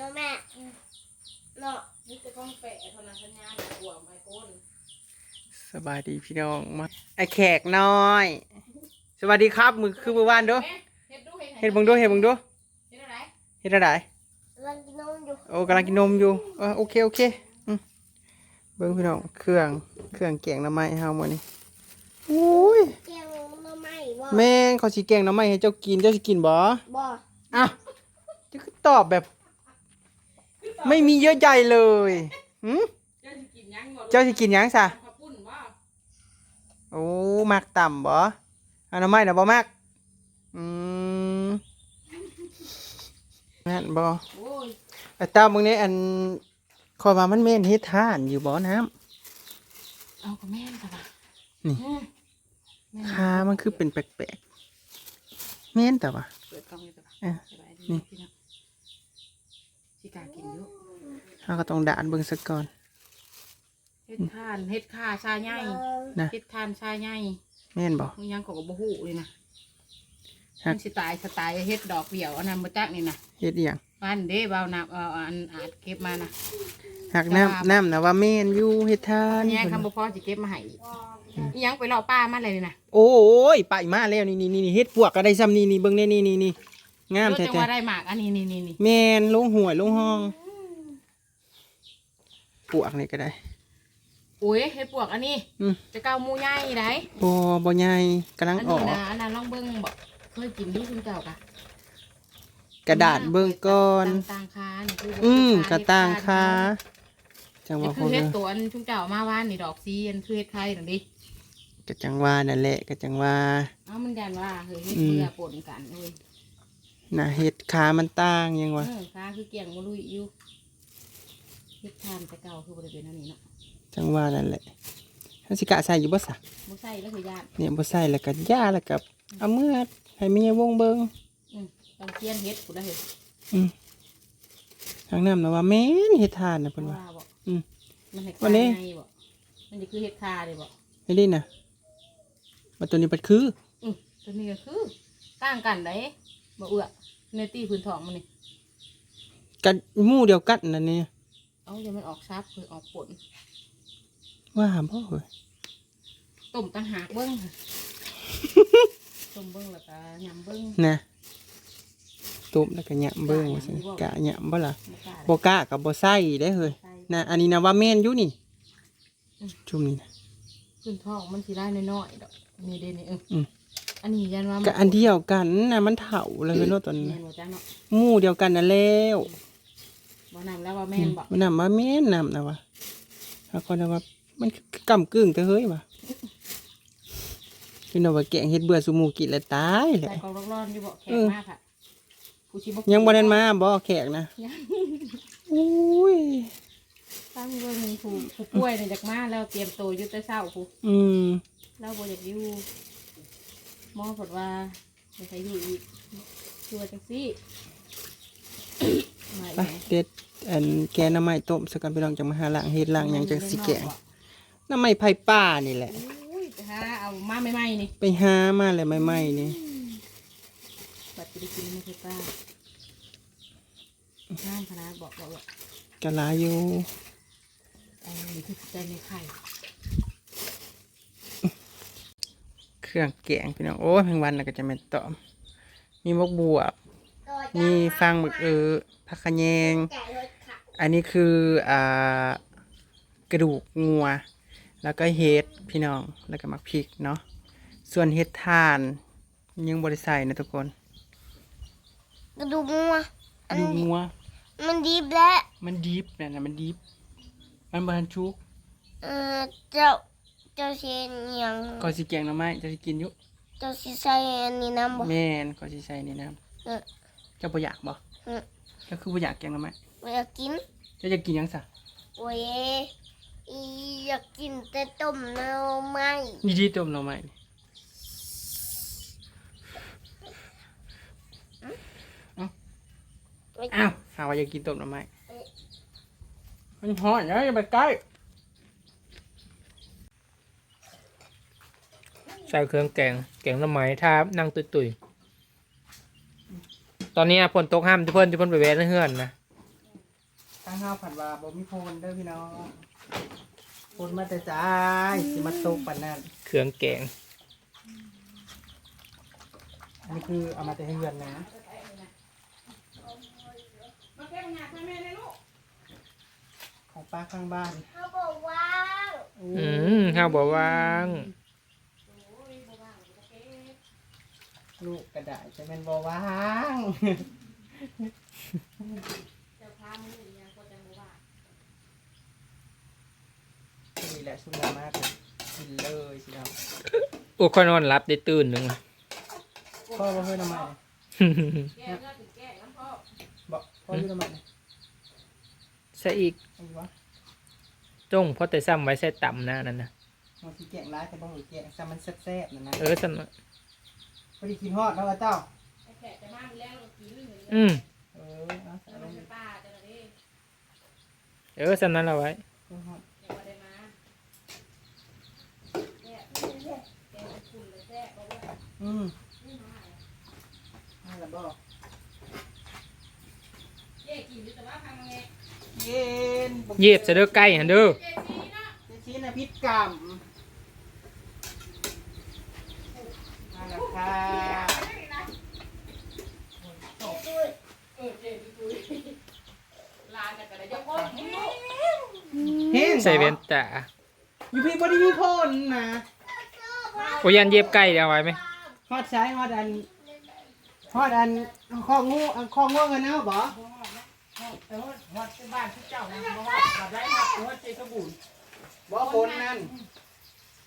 เนาะแม่เนาะนี่จะต้องแปะเท่านั้นสัญญาณหัวไมโครนสบายดีพี่น้องมาไอแขกน้อย สวัสดีครับมือคือมือวานเดูแม่เฮ็ดดูเฮ็ดเบังดูเฮ็ดเบังดูเฮ็ดอะไรเฮ็ดอะไรรังกินนมอยู่โอ้กำลังกินนมอยู่เออโอเคโอเคอืมเบิ้งพี่น้องเครื่องเครื่องแกงหน้ำไม้เฮามื้อนี้โอ้ยแกงหน่อไม้บ่แม่งเขาสิแกงหน้ำไม้ให้เจ้ากินเจ้าสิกินบ่บ่อ้าวเจะคือตอบแบบ ไม่มีเยอะใหญ่เลยหืมเจ้าสิกินยังบ่เจ้าสิกินหยังซะข้าวปุ้นบ่โอ้มักต่ำบ่อันน้ำไม้น่ะบ่มักอืมนั่นบ่โอ้ยไอ้ตามึงนี่อันขอยว่ามันเม่นเฮ็ดทานอยู่บ่น้ำ เอากับแม่นค่ะนี่ อืมแม่นขามันคือเป็นแปลกๆเม่นแต่ว่า เปิดกล้องเลยจ้ะอะสบายดีนี่ พี่น้อง สิกล้ากินอยู่เฮาก็ต้องด่านเบิ่งซะก่อนเฮ็ดทานเฮ็ดข่าชาใหญ่นะเฮ็ดทานชาใหญ่แม่นบ่มึงยังก็บ่ฮู้เลยนะฮะมันสิตายสไตล์เฮ็ดดอกเดี่ยวอันนั้นบ่จักนี่นะเฮ็ดอีหยังบ้านเด้เบานับเอาอันอาจเก็บมานะหักน้ำน้ำน่ะว่าแม่นอยู่เฮ็ดทานอันนี้คำบ่พอสิเก็บมาให้อีกอีหยังไปเลาะป้ามาเลยนี่นะโอ้ยไปมาแล้วนี่นี่นี่เฮ็ดปวกก็ได้ซ้ำนี่นี่เบิ่งแน่นี่นี่นี่ งามรถแท้จังว่าได้หมากอันนี้นี่นี่นี่ๆแม่นลงห้วยลงห้องปวกนี่ก็ได้โอ้ยเฮ็ดปวกอันนี้อืมจะเกาหมูใหญ่ได้บ่บ่ใหญ่กำลังอันออนี้กนะอันนั้นลองเบิ่งบ่เคยกินดูคุณเจ้ากะกระดาษเบิ่งก่อน ต่างต่างคานี่คืออืมเฮ็ดกระต่างคาจังหนี่วะคืพวอกเฮ็นี้ดตัวอันชุมเจ้ามาว่านนี่ดอกซีอันคือเฮ็ดไข่นั่นดิกะจังว่านั่นแหละกะจังว่า เอ้ามันยันว่าเฮ้ยเฮ็ดอืมเบื่อปนกันเว้ย น่ะเฮ็ดขามันต่างยังวะเออคาคือเกี่ยงบ่ลุยอยู่เฮ็ดทานแต่เก่าคือบ่ได้เป็นอันนี้เนาะจังว่านั่นแหละถ้าสิกะใส่อยู่บ่ซะบ่ใส่แล้วคือยานเนี่ยบ่ใส่แล้วก็ย่าแล้วก็เอามือให้เมียวงเบิ่งอืมต้องเคียนเฮ็ดกูได้เฮ็ดอืมทางน้ำนะว่าแม่นเฮ็ดทานนะเพิ่นว่า บ่อืม มันเฮ็ดวัคานนี้ ไงบ่มันจะคือเฮ็ดคาเลยบ่เฮ็ดดิน่ะว่าตัวนี้มันคือ อืมตัวนี้ก็คือต่างกันได้ บ่เอื้อเนตี้พื้นท้องมันนี่กันหมู่เดียวกันนั่นนี่เอาอย่ามันออกซับคือออกผลว่าหามบ่เฮ้ยต้มต่างหากเบิ้งต้มเบิ้งแล้วก็ยำเบิ้งนะตุบแล้วก็หยำเบิ่งว่าซั่นกะหยำบ่ล่ะบ่กล้าบ่กะก็บ่ใส่ได้เฮ้ยใส่นะอันนี้นะว่าแม่นอยู่นี่อืมจุ่มนี่นะพื้นท้องมันสิได้น้อยๆดอกนี่เด้นี่เออ อมอันนี้ยันว่ามัก็อันเดียวกันนะมันเฒ่าเลยเนาะตอนนี้แม่นบ่จ้าเนาะหมู่เดียวกันนั่นแล้วบ่นำแล้วว่าแม่นบ่มันนำมาแม่นนำนะวะถ้าคนนะว่า มันคือกำกึ่งแต่เฮ้ยวะพี่น้องว่าแกงเฮ็ดเบื่อสุหมูกินแล้วตายแหใส่ละกองร้อนๆอยู่บ่แข็เองอมากค่ะผู้ชิบ่ยังบ่ได้มาบ่แขกนะยังอุ้ยตั้งเบิ่งผู้ผู้ป่วยเนี่ยจากมาแล้วเตรียมตัวอยู่แต่เช้าผู้อืมเราบ่อยากอยู่ห มอบอกว่าไม่ใช่อยู่อีกชัวจังซี่มาอีกไปไหมเด็ดอันแกงหน้ำไม้ต้มสักกันพี่น้องจะมาหาล้างเฮ็ดล้างหยังจังสิแกงหน้ำไม้ไผ่ป่านี่แหละ อุ้ยไปหาเอามาใหม่ๆนี่ไปหามาเลยใหม่ๆนี่บัดจะได้กินไม่ใช่ป้าห้ามคณะบอกบอกว่า กะลาอยู่ไอ้นี่คือใจในไข่ เครื่องแกงพี่น้องโอ้ยแมงวันน่ะก็จะแม่นตอม มีมกบวบต่อจากมีฟางหมึกเออผักขะแยงแกะรถค่ะอันนี้คืออ่ากระดูกงัว แล้วก็เห็ดพี่น้องแล้วก็มักพริกเนาะส่วนเห็ดทานยังบริใส่นะทุกคนกระดูกงัวกระดูกงัว มันดีบแล้วมันดิบเนี่ยนะมันดิบมันบรันชุกเออเจ้าเจ้าเชนหยังก็สิแกงหน่อไม้จะสิกินอยู่เจ้าสิใส่อันนี้น้ำบ่ แม่นก็สิใส่นี่นะเออเจ้าบ่อยากบ่เออ เจ้าคือบ่อยากแกงหน่อไม้บ่อยากกินเจ้าจะกินหยังซะโอ้ยอีอยากกินแต่ต้มหน่อไม้นี่ดีต้มหน่อไม้นี่อ้าวหาว่าอยากกินต้มหน่อไม้มันฮ้อนอย่าไปใกล้ ใส่เครื่องแกง แกงหน้ำไม้ถ้านั่งตุยตุยๆตอนนี้ฝนตกห้ามทุกเพื่อนทุกเพื่อนไปแวะในเฮือนนะางเฮาผัดว่าบ่มีโพนเด้อพี่น้องโพนมาแต่จ้ายสิมาตกปานนั้นเครื่องแกง อันนี้คือเอามาแต่ให้เฮือนนะของป้าข้างบ้าน เขาบอกว่าอืมข้าวบ่วาง ลูกกระดาษจะเป็นบ่ว่างนี่แหละชุ่มมากเลยกินเลยสิเราโอ้ค่อยนอนรับได้ตื่นหนึ่งอะพ่อบ่เฮ้ยทำไมบอกพ่ออยู่ทำไมเนี่ยใส่อีกไอ้วะจงเพราะแต่ซ้ำไว้ใส่ต่ำหน้านั่นนะมันสิแกงร้ายแต่บ่หูแกงซ้ำมันแซ่บๆนั่นนะเออสัน พอดีกินฮอดแล้วเจ้าอืมเออเอาใส่ลงไปเออสันนั้นเอาไว้ กินฮอดอืมนั่นแหละบ่เย็นเย็บใส่เด้อใกล้หันเด้อเจชี้นะพิษกรรมนั่นแหละ ค่ะเฮ้งใส่เวนตาอยู่พี่บริมีพ่นนะโอ้ยันเย็บใกล้เอาไว้ไหมฮอดใช้ฮอดอันฮอดอันข้องูอันข้องูกันเอาบ่บ่คนนั่น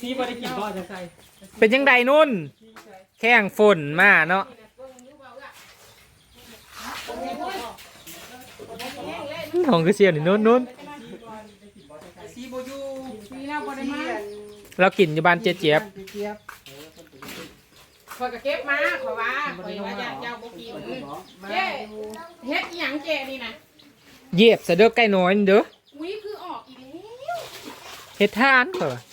ซีบ่ได้กินบ่จะใส่เป็นยังไงนุ่น แข้งฝนมาเนาะของคือเสียนี่นุ่นนุ่นซีบ่อยู่มีเราบ่ได้มาเรากินอยู่บ้านเจ๊เจี๊ยบเจี๊ยบข่อยก็เก็บมาข่อยว่าข่อยว่าอยากเจ้าบ่กินมาเจ๊เฮ็ดอีหยังเจ๊นี่นะเย็บใส่เด้อใกล้น้อยนี่เด้ออุ้ยคือออกอีกแล้วเฮ็ดทานเถอะมา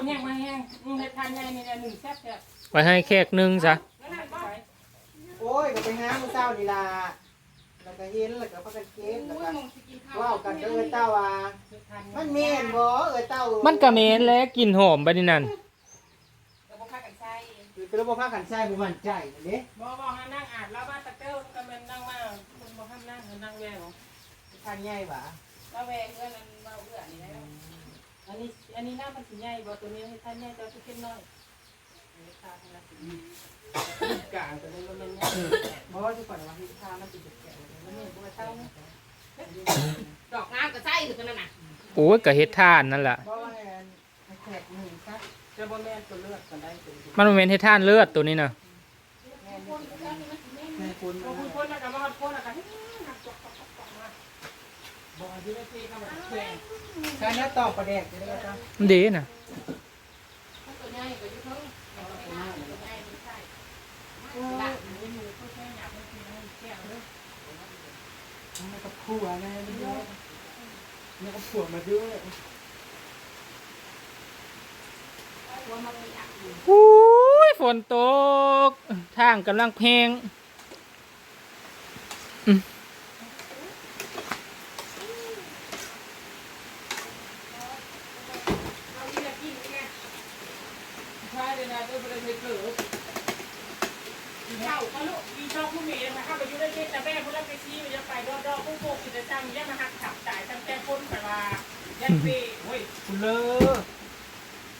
นแล้วคนแห้งมาแห้งอืมเฮ็ดทานใหญ่นี่แหละหนึ่งแซ่บแซ่บไว้ให้แขกหนึงซะแล้วนั่นบ่โอ้ยก็ไปหามื้อเช้านี่ล่ะแล้วก็เห็นแล้วก็พากันเก็บแล้วอุ้ก็ยมองสิกินข้าวว้าวกันเด้อเต้าว่ามันแม่นบ่เอ้ยเต้ามันกระเมนแล้วกลินหอมไปนี่นั่นก็บ่พากันใช้คือเป็นบ่พากันใช้บ่มั่นใจนั่นเด้บ่บ่ให้นั่งอ่านแล้วว่าตะเก้าก็มันนั่งมามันบ่ห้ามนั่งนั่งแววทางใหญ่หว่าแล้วแวเอื้อนั้นเว้าเอื้อนี่แล้ว อันนี้อันนี้หน้ามันสิใหญ่บ่ตัวนี้ให้ท่านใหญ่ตัวสิขึ้นน้อยอันนี้ค่ะทางนั้นสิกลางตัวนี้มันมันใหญ่บ่ว่าสิก่อนว่าเฮ็ดทามันสิแก่ๆมันนี่บ่ว่าเต้าดอกน้ำก็ใส่ถึงกันนั่นน่ะโอ้ยก็เฮ็ดทานนั่นแหละบ่ว่าอันแขกหนึ่งซะจะบ่แม่นตัวเลือดกันได้ตัวมันบ่แม่นเฮ็ดทานเลือดตัวนี้น่ะแม่คุณพอมาคุณคนแล้วก็มาฮอดคนแล้วก็หักจกจกจกจกมาบ่อยู่ ในที่ก็มาแข่งใช้หน้าตอกประแดกจะได้จ้ะมันดีน่ะตัวใหญ่ก็อยู่เทั้งตัวใหญ่ตัวใหญ่ไม่ใช่ละนี่หนูก็แค่อยากให้กินให้แก้วเด้อนี่กับครัวนะนี่เด้อนี่กับผัวมาด้วยตัวมันมีอักอยู่อุ้ยฝนตก ทางกำลังเพลง เอาอีละกินแม่ใช่เลยนะตัวบ่ได้เฮ็ดเกิดเจ้าก็ลูกอีชอบผู้มีนะคะเข้าไปอยู่ได้เฮ็ดแต่แม่พุ่นละไปชี้มันจะไปดอๆปุ๊บๆสิจะจำยังมาหักขับจ่ายตั้งแต่คนไปว่ายันเป้ โอ้ยคุณเลอ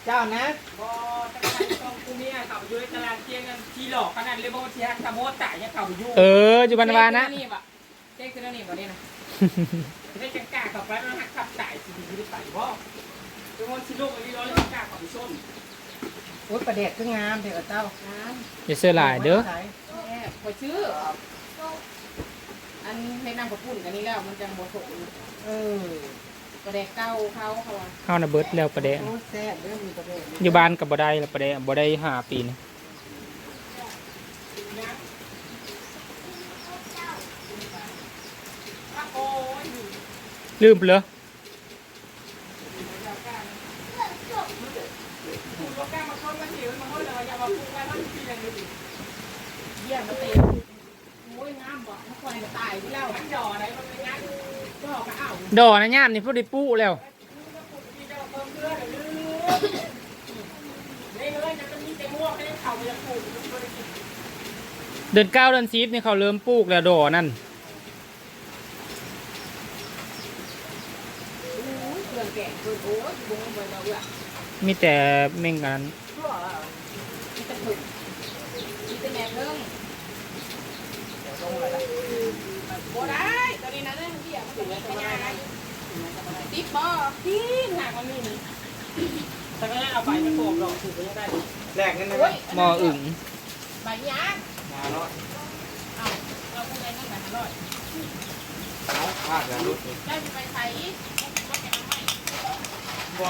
เจ้านะบอตะไคร้ตองกูเนี่ยเขาอยู่ในตลาดเที่ยงกันที่หลอกขนาดเลยบอกว่าที่ฮักตะโมตายเนี่ยเขาอยู่เอออยู่บ้านวานะนี่บะเจ๊คือนี่บะนี่นะจะได้จังกล้าเขาไปแล้วฮักขับตายสิที่ได้ไปบ่เป็นวันที่โลกอันนี้ร้อนเลยกล้าเขาไปชนโอ้ยประแดกคืองามเด้อเจ้าน้อย่าเสื้อหลายเด้อำแอบพอชื่ออันมันให้น้ำกระปุ่นกันนี่แล้วมันจะบ่สดเออ ประแดกเก้าเขาเขาว่าข้าวน่ะเบิดแล้วประเดะโอ้แซ่บเด้อมีประเภทอยู่บ้านกับบ่ได้ละประเดะบ่ได้ห้าปีนี่โอ้ยลืมไปเลย คุณก็กล้ามาเข้ามาหิวมาเข้าเลยว่าอย่ามาพูดว่าท่านพี่ยังอยู่เยี่ยมมาเตะโอ้ยงามบ่ถ้าควายจะตายที่แล้วมันหย่ออะไรมันเป็นงั้นก็ออกมาอ้าว ดอกนะย่ามนี่พอได้ปุ๊แล้วพี่เจ้าเพิ่มเพื่อนหรือนี่เลยจะมีแต่ม่วงให้เขาจะปลูกมันก็ได้กินเดือนเก้าเดือนสิบนี่เขาเริ่มปลูกแล้วดอกนั่นเครื่องแกงคือโอ้ยบุ้งไปเราอะมีแต่แม่งกัน ชั่วละมีแต่ผึ่งมีแต่แหนมเรื่องโอ้ได้ตอนนี้นะเรื่องที่อยากมาถึงแล้วจะมาได้ติ๊บบ่ ที่หนักมันมีนี่แต่ก็ได้เอาไปมันโกงดอกถือไปยังได้แรกนั่นนะโอ้ยหมออึ่งใบยางมาเนาะเอาเราพูดอะไรนั่นแหละอร่อยเอาพลาดแล้วลูกได้ไปใช้ก็แกงไม่บ่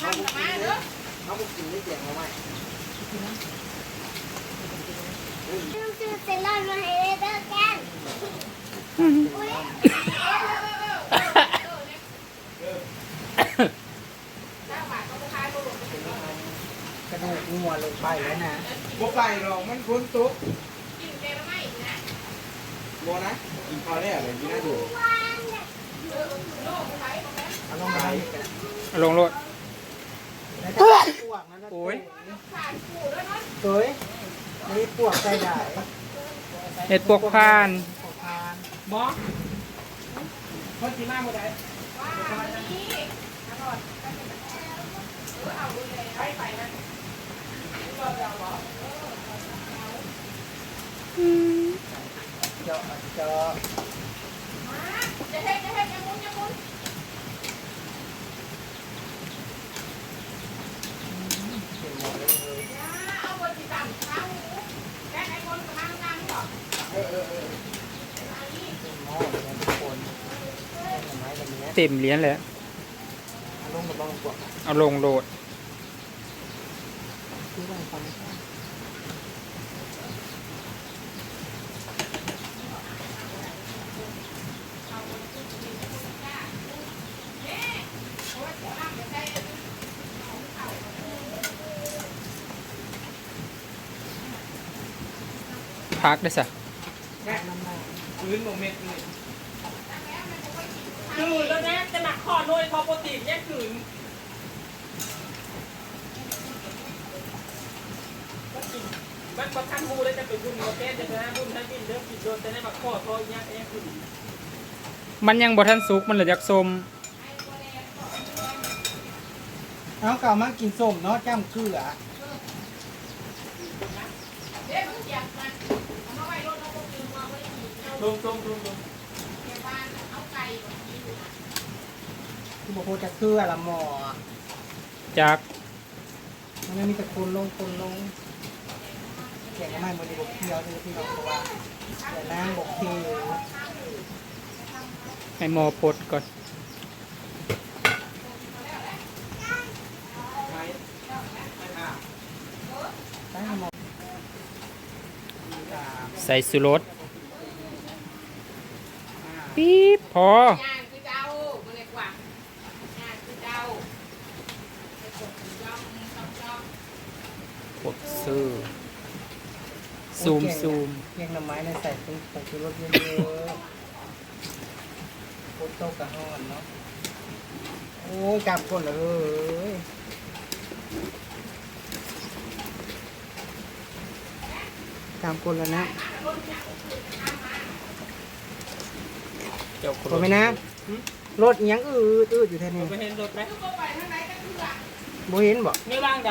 ทำมาเด้อเอาบุกกินได้เจ๋งเอาไหมต้องซื้อเซรั่มมาให้เด้อแกันอุ้ย กระดูกงัวลงไปแล้วนะบ่ไปหรอกมันพ้นตุ๊กกินแกงไม่นะบ่นะกินข้าวแล้วเลยกินน่าดูเอาลงไปกันเอาลงรถแล้วจะปวกนั่นนะโอ้ยขาดขู่แล้วเนาะเฮ้ยนี่ปวกใจได้เห็ดปวกพานปวกพาน บอสคนสีมาหมดเลยว้าวนี่อร่อยเออเอาเลยไปไปนะเราจะบออืมเจาะเจาะมาจะเฮ็ดจะเฮ็ดจะมุนจะมุนหมดเลยเลย เอาบนที่ต่ำเท้าแค่ไอ้คนกับมันงานนี่หรอ เออเออเออเป็นหม้อเนี่ยทุกคนต้นไม้แบบนี้ เต็มเหรียญเลยเอาลงกับบ้องปวกเอาลงโหลดคือบ้องฟังพักได้สะ แค่น้ำมันพื้นโมเมนต์นี่คือแล้ว นะจะหนักคอโดยคอปรตีนแยกขืนมันประคันมูเลยจะเป็นบุญโมเต้จะนะบุญท่านบินเด้อผิดโดนแต่ในบักคอโทษยากแยกขืนมันยังบ่ทันสุกมันเลยจากสมเอาเก่ามากินส้มเนาะจ้ำเกลือเด็กมันอยากมันเอาไว้รถเอาพวกนี้มาไว้ที่เจ้าลงลงลงลง เก็บบ้านเอาไก่แบบนี้อยู่นะ ที่ บอกว่าจะเกลือละหมอจากมันไม่มีแต่คนลงคนลงแข่งกันไม่บนบกเคียวเลยที่เราบอกว่าแต่น้ำบกเคียวให้หมอปลดก่อนได้หมอใส่สุรสปี๊บพอ ย่างคือเจ้าบ่เล็กกว่าย่างคือเจ้าไปกดย่องจ้องจ้อง กดซื้อซูมซูม เรีย งหน่อไม้ในใส่ตุ้งใส่ชูรสเยอะๆโคตรโตกระห้อนเนาะ โอ้ยจับคนเลยตามคนแล้วนะเจ้าบอกไหมนะรถอิหยังอืดอืดอยู่แท่นี้ไปเห็นรถไหมก็ไปทางไหนกันคือบ่เห็นบ่มีวางไหน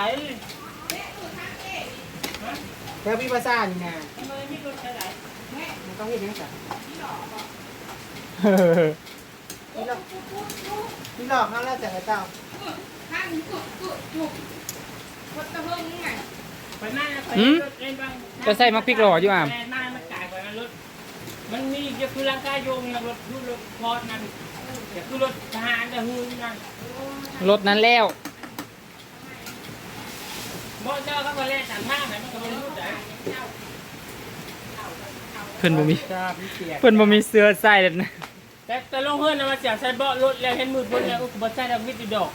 แล้วพี่ภาษานี่นะทำไมมีรถไหนมันต้องเห็นยังไงจ้ะนี่หลอกนี่หลอกนั่นแหละแต่ละเจ้าข้างกุดกุดกุดรถตะเพิ่งไงปไปหน้าไปหืมรถเล่นบ้างจะใส่มักพริกหล่ออยู่อะแหน้ามันกลายไปมันรถมันมีจะคือร่างกายโยงนะรถคือรถพอดนั่นจะคือรถทหารจะฮือนั่นรถนั้นแล้ว บ่เจ้าเขาก็เล่นต่างทางไหนมันก็บ่รู้ได้เพิ่นบ่มีจ้าพี่เปียกเพิ่นบ่มีเสื้อใส่เลยนะแต่แต่ลงเฮือนน่ะมาเสียใส่เบาะรถแล้วเห็นมือเพิ่นแล้วอุบ่ใส่ดอกมิดดอก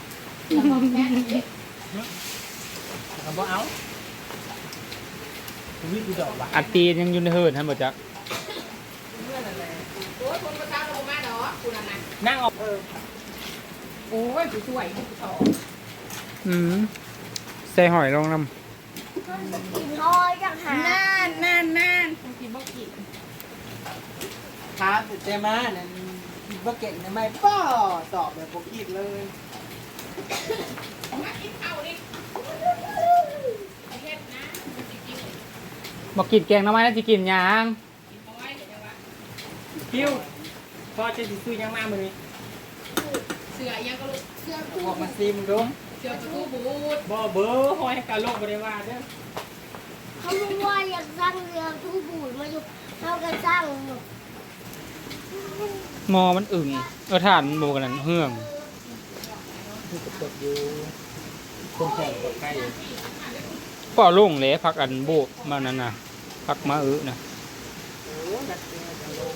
ก็บ่เอามิดดอกว่ะอัดตีนยังอยู่ในเฮิร์นท่านบ่จักนั่งออกโอ้ยสวยๆต่ออืมใส่หอยลงน้ำกินน้อยจังหาน่านน่านน่านบางทีบอกกินครับเจมาเนี่ยคิดว่าเก่งนะไม่ป้อตอบแบบผมคิดเลยมากินข้าวดิเฮ็ดนะมันสิกินบ่กินแกงหน้ำไม้แล้วสิกินหยังกินน้อยเดี๋ยวว่าคิวพอจะสิซื้อยังมามื้อนี้เสือยังก็ลูกเสือบอกมาซิมดู เสือประตูบูดบ่เบอร์หอยให้กะโลกบ่ได้ว่าเด้อเขารู้ว่าอยากสร้างเรือทุ่งบูดมาอยู่เราก็สร้างอยู่หมอมันอึ่งเออถ่านมันบ่กันนั่นเฮืองที่ตกอยู่คนแข่งกับใครป่อลงเลยพักอันโบกมานั่นน่ะพักมาอึนะโอ้นัดเจอจะลง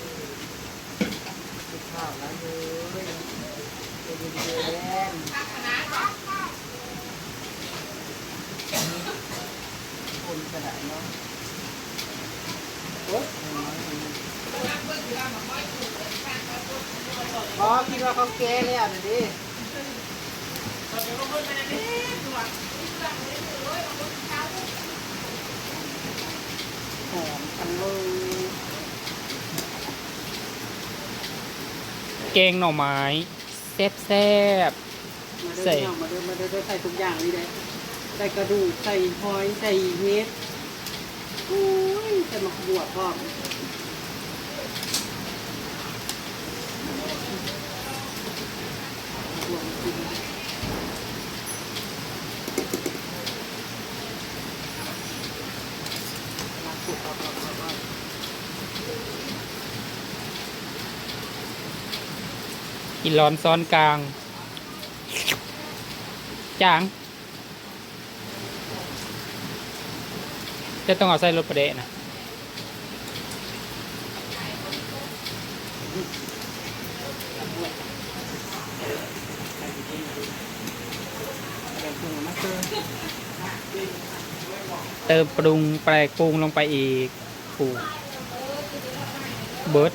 กินข้าวแล้วเลยเย็นเย็น กนะคนขนาดเนาะโอ๊ยพอคิดว่าเขาแก่แล้วนะดิตอนนี้ก็เพิ่นไปได้เด้ตัวหอมกันเลยแกงหน่อไม้แซ่บแซ่บ มาใส่เด้อมาเด้อมาเด้อใส่ทุกอย่างนี่เลยใส่กระดูก ใส่หอย ใส่เห็ด อุ้ยใส่หมกบวบพร้อมบวบกินรักสุดครับครับครับครับกินร้อนซ้อนกลาง จาง จะต้องเอาใส่รถประเดะนะเติมปรุงแปลกปรุงลงไปอีกผูเบิร์ด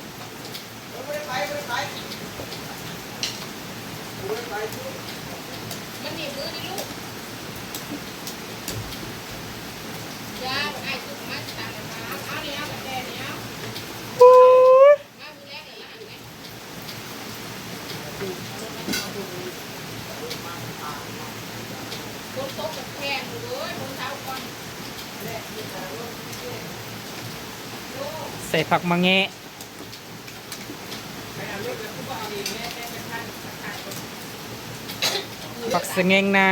มันหนีบมือดิลูกยาไอ้ตุ๊กมาตามมาเอาเนี่ยเอาแบบแดงเนี่ยมามือแรกเลยละอันไหนคนโต๊ะกับแพงเลยคนเท้าก่อน ใส่ผักมะแงะผักสะแงงนา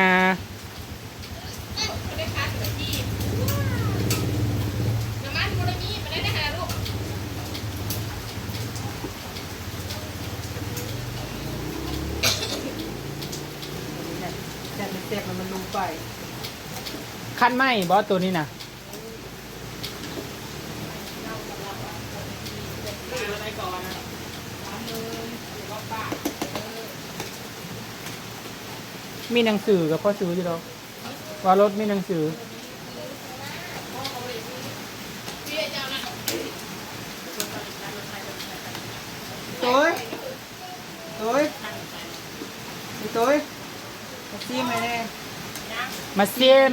ไม่ได้คัดแบบที่น้ำมันโมนามีมาได้ได้ขนาดลูกแค่ไม่เต็มมันมั นลงไปคันไหมบอสตัวนี้นะอะไรก่อนนะมีหนังสือกับพ่อซื้ออยู่แล้วว่ารถมีหนังสือเบี้ยเจ้านั่น tối tối Đi tối Một chim này nè มาเซียม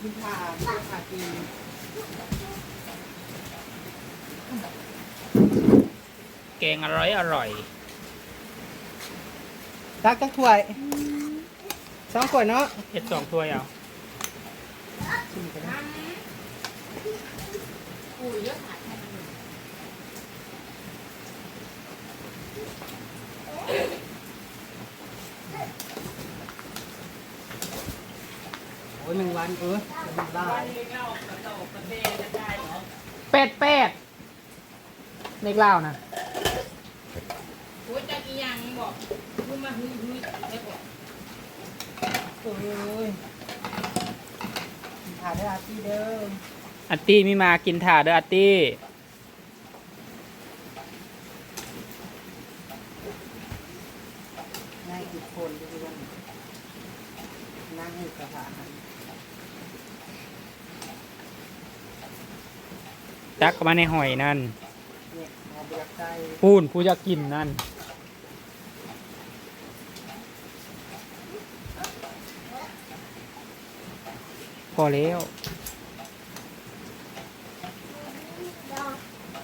กินผ่ากินผ่ากินแกงอร่อยอร่อยตักตักถ้วยสองถ้วยเนาะเฮ็ดสองถ้วยเอาชิมกันนะอุ้ยเยอะขาย โอ้ยหนึ่ง วันเออหนึ่งได้บ้านนี้เล่ากระโตกกระเตจะได้เหรอเป็ดเป็ดในกล่าวนะโอ้ยจะกี่อย่างบอกมึงมาฮึ่ยฮึ่ยได้บอกเอ้ยกินผ่าได้อาที่เด้ออาร์ตี้ไม่มากินถ่าเด้ออาร์ตี้ ง่ายกี่คนดูดิวันนั่งอยู่กระถาง ตักเข้ามาในหอยนั่นปูนผู้จะกินนั่นพอแล้ว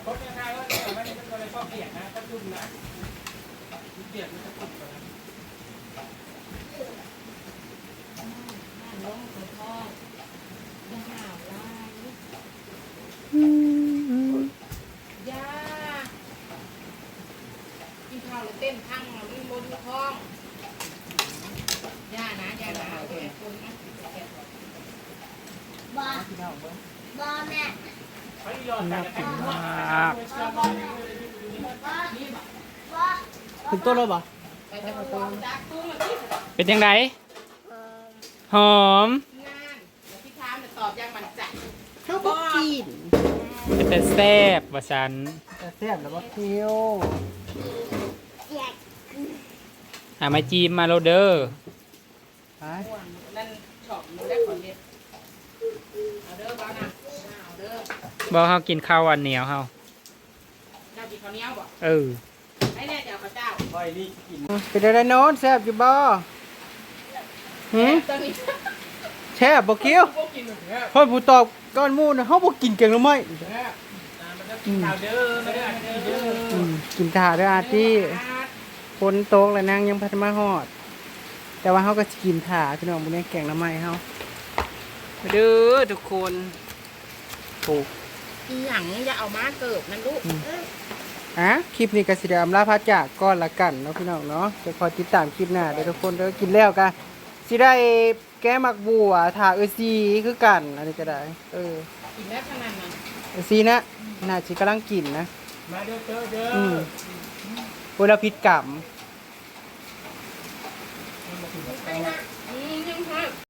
ครบยังไงว่าเนี่ยไม่ได้เป็นอะไรก็เปียกนะก็จุ่มนะเปียกมันจะจุ่มก่อนนะ น้องขอพ่ออย่าห่าวลายย่ากินข้าวแล้วเต้นทั้งเราไม่บนท้องย่านะย่านะเอาไปคนนะ บอพี่น้องเบิ้งบอแม่เขาหยอดกันกันมากบอบอถึงต้นแล้วปะไปจะมาตัวจากตู้มาที่เป็นยังไงหอมงานแล้วที่ถามเนี่ยตอบยังมั่นใจเขาบอกกินเป็นแต่แซ่บว่าฉันแต่แซ่บแล้วว่าเคี้ยวเจียกหามาจีมมาโรเดอร์ไปม่วงนั่นชอบมันได้คนเดียวเอาเด้อบ้านะเอาเด้อ บอกเขากินข้าวอันเหนียวเขาเจ้ากินข้าวเหนียวบ่เออให้แน่เจ้าข้าวเจ้าคอยนี่กินเป็นอะไรโน้นแซ่บอยู่บ่หืมตอนนี้แซ่บบ่เคี้ยวพวกกินหนึ่งแค่พ่อผู้ตอบก้อนหมูนะเขาบอกกินเก่งหรือไม่แค่มันจะกินข้าวเด้อมาเด้อเด้ออืมกินถ่าด้วยอาร์ตี้ฝนตกแล้วนางยังพัฒมาหอด แต่ว่าเขาก็สิกินถ่าพี่น้องบุญนี้แกงละไม้เขาเด้อทุกคนโอ้ อีหยังอย่าเอามาเกิบนั่นลูกอะคลิปนี้ก็สิได้อำลาพระจากก้อนละกันเนาะพี่น้องเนาะจะคอยติดตามคลิปหน้าเดี๋ยวทุกคนเด้อกินแล้วกันสิได้แก้มักบัวถ่าเออซีคือกัน อันนี้ก็ได้ เออกินแล้วขนาดนั้นเออซีนะน่าสิกำลังกินนะมาเด้อเด้อเด้ออืมเวลาพิษกรรมไปนะ